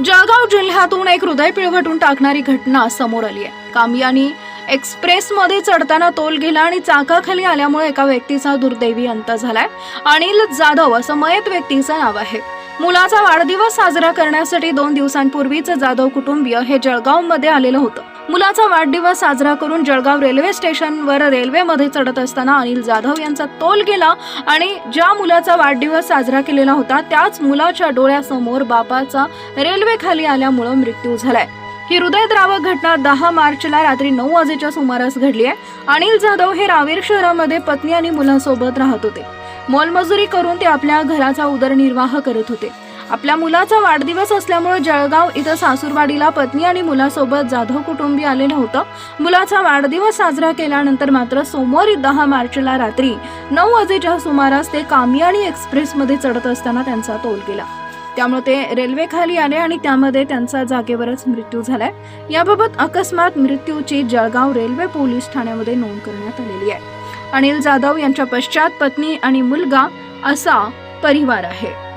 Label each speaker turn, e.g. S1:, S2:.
S1: जळगाव जिल्ह्यातून एक हृदय पिळवटून टाकणारी घटना समोर आली आहे. कामयानी एक्सप्रेसमध्ये चढताना तोल गेला आणि चाकाखाली आल्यामुळे एका व्यक्तीचा दुर्दैवी अंत झालाय. अनिल जाधव असं मयत व्यक्तीचं नाव आहे. मुलाचा वाढदिवस साजरा करण्यासाठी दोन दिवसांपूर्वीच जाधव कुटुंबीय हे जळगावमध्ये आलेलं होतं. मुलाचा वाढदिवस साजरा करून जळगाव रेल्वे स्टेशनवर रेल्वेमध्ये चढत असताना अनिल जाधव यांचा तोल गेला आणि ज्या मुलाचा वाढदिवस साजरा केलेला होता त्याच मुलाच्या डोळ्यासमोर बापाचा रेल्वे खाली आल्यामुळं मृत्यू झालाय. ही हृदयद्रावक घटना दहा मार्चला रात्री नऊ वाजेच्या सुमारास घडली आहे. अनिल जाधव हे रावेर शहरामध्ये पत्नी आणि मुलांसोबत राहत होते. मोलमजुरी करून ते आपल्या घराचा उदरनिर्वाह करत होते. आपल्या मुलाचा वाढदिवस असल्यामुळे जळगाव इथं सासूरवाडीला पत्नी आणि मुलासोबत जाधव कुटुंबी आले नव्हतं. मुलाचा वाढदिवस साजरा केल्यानंतर मात्र सोमवारी दहा मार्चला रात्री नऊ वाजेच्या सुमारास ते कामियाणी एक्सप्रेसमध्ये चढत असताना त्यांचा तोल गेला. त्यामुळे ते रेल्वे खाली आले आणि त्यामध्ये त्यांचा जागेवरच मृत्यू झालाय. याबाबत अकस्मात मृत्यूची जळगाव रेल्वे पोलीस ठाण्यामध्ये नोंद करण्यात आलेली आहे. अनिल जाधव यांच्या पश्चात पत्नी आणि मुलगा असा परिवार आहे.